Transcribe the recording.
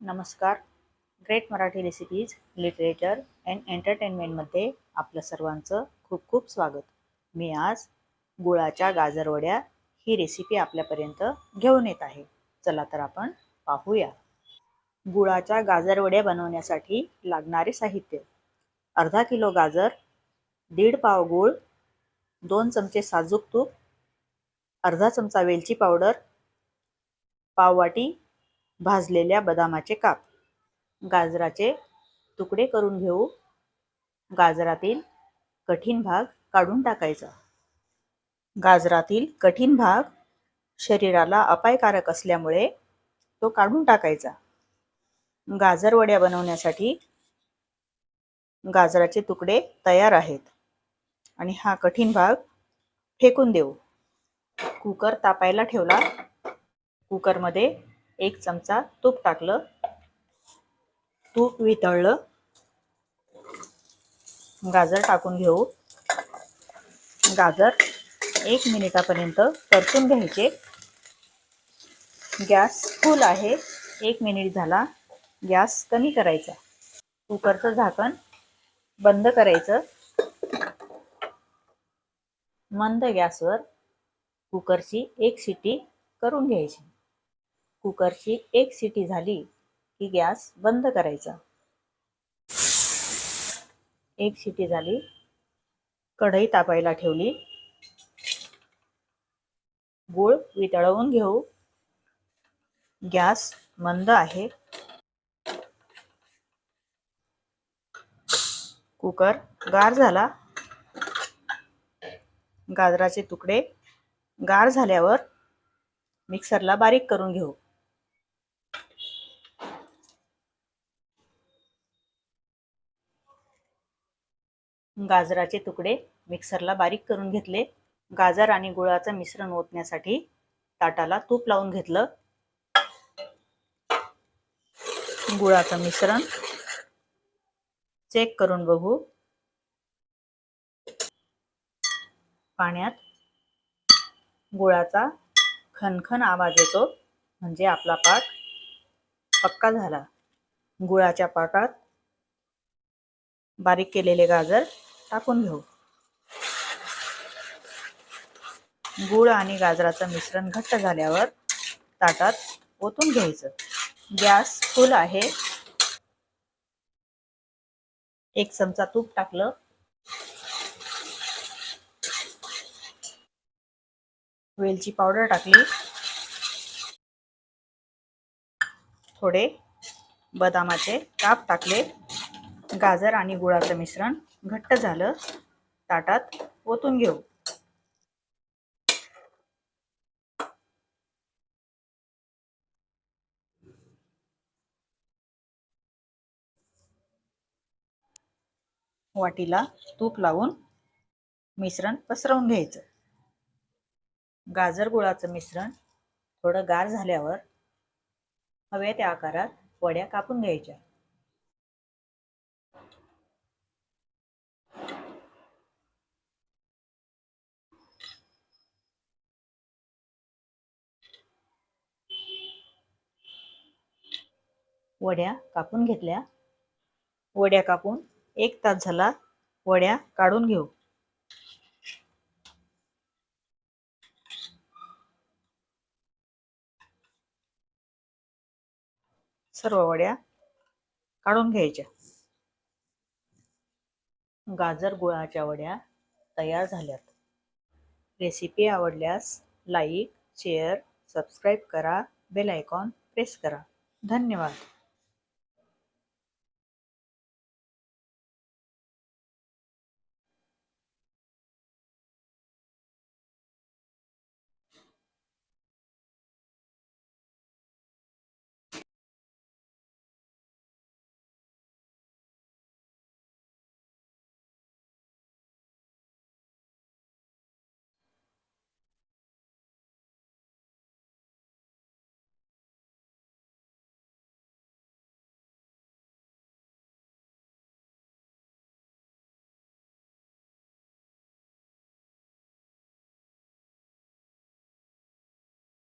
नमस्कार. Great Marathi recipes literature and एंटरटेनमेंटमध्ये आपलं सर्वांचं खूप खूप स्वागत. मी आज गुळाच्या गाजरवड्या ही रेसिपी आपल्यापर्यंत घेऊन येत आहे. चला तर आपण पाहूया. गुळाच्या गाजरवड्या बनवण्यासाठी लागणारे साहित्य. अर्धा किलो गाजर दीड पाव गूळ दोन चमचे साजूक तूप अर्धा चमचा वेलची पावडर पाववाटी भाजलेल्या बदामाचे काप. गाजराचे तुकडे करून घेऊ. गाजरातील कठीण भाग काढून टाकायचा. गाजरातील कठीण भाग शरीराला अपायकारक असल्यामुळे तो काढून टाकायचा. गाजर वड्या बनवण्यासाठी गाजराचे तुकडे तयार आहेत आणि हा कठीण भाग फेकून देऊ. कुकर तापायला ठेवला. कुकरमध्ये एक चमचा तूप टाकलं. तूप वितळलं. गाजर टाकून घेऊ. गाजर एक मिनिटापर्यंत परतून घ्यायचे. गॅस फुल आहे. एक मिनिट झाला. गॅस कमी करायचा. कुकरचं झाकण बंद करायचं. मंद गॅसवर कुकरची एक शिटी करून घ्यायची. कुकरची एक सिटी झाली की गॅस बंद करायचा. एक सिटी झाली कढई तापायला ठेवली. गूळ वितळवून घेऊ. गॅस मंद आहे. कुकर गार झाला. गाजराचे तुकडे गार झाल्यावर मिक्सरला बारीक करून घेऊ. गाजराचे तुकडे मिक्सरला बारीक करून घेतले. गाजर आणि गुळाचं मिश्रण ओतण्यासाठी ताटाला तूप लावून घेतलं. गुळाचं मिश्रण चेक करून बघू. पाण्यात गुळाचा खनखन आवाज येतो. म्हणजे आपला पाक पक्का झाला. गुळाच्या पाकात बारीक केलेले गाजर टाकून घेऊ. गुळ आणि गाजराचं मिश्रण घट्ट झाल्यावर ताटात ओतून घ्यायचं. गॅस फुल आहे. एक चमचा तूप टाकलं. वेलची पावडर टाकली. थोडे बदामाचे काप टाकले. गाजर आणि गुळाचं मिश्रण घट्ट झालं ताटात ओतून घेऊ. वाटीला तूप लावून मिश्रण पसरवून घ्यायचं. गाजर गुळाचं मिश्रण थोडं गार झाल्यावर हव्या त्या आकारात वड्या कापून घ्यायच्या. वड्या कापून घेतल्या. वड्या कापून एक तास झाला वड्या काढून घेऊ. सर्व वड्या काढून घ्यायच्या. गाजर गुळाच्या वड्या तयार झाल्यात. रेसिपी आवडल्यास लाईक शेअर सबस्क्राईब करा. बेल आयकॉन प्रेस करा. धन्यवाद.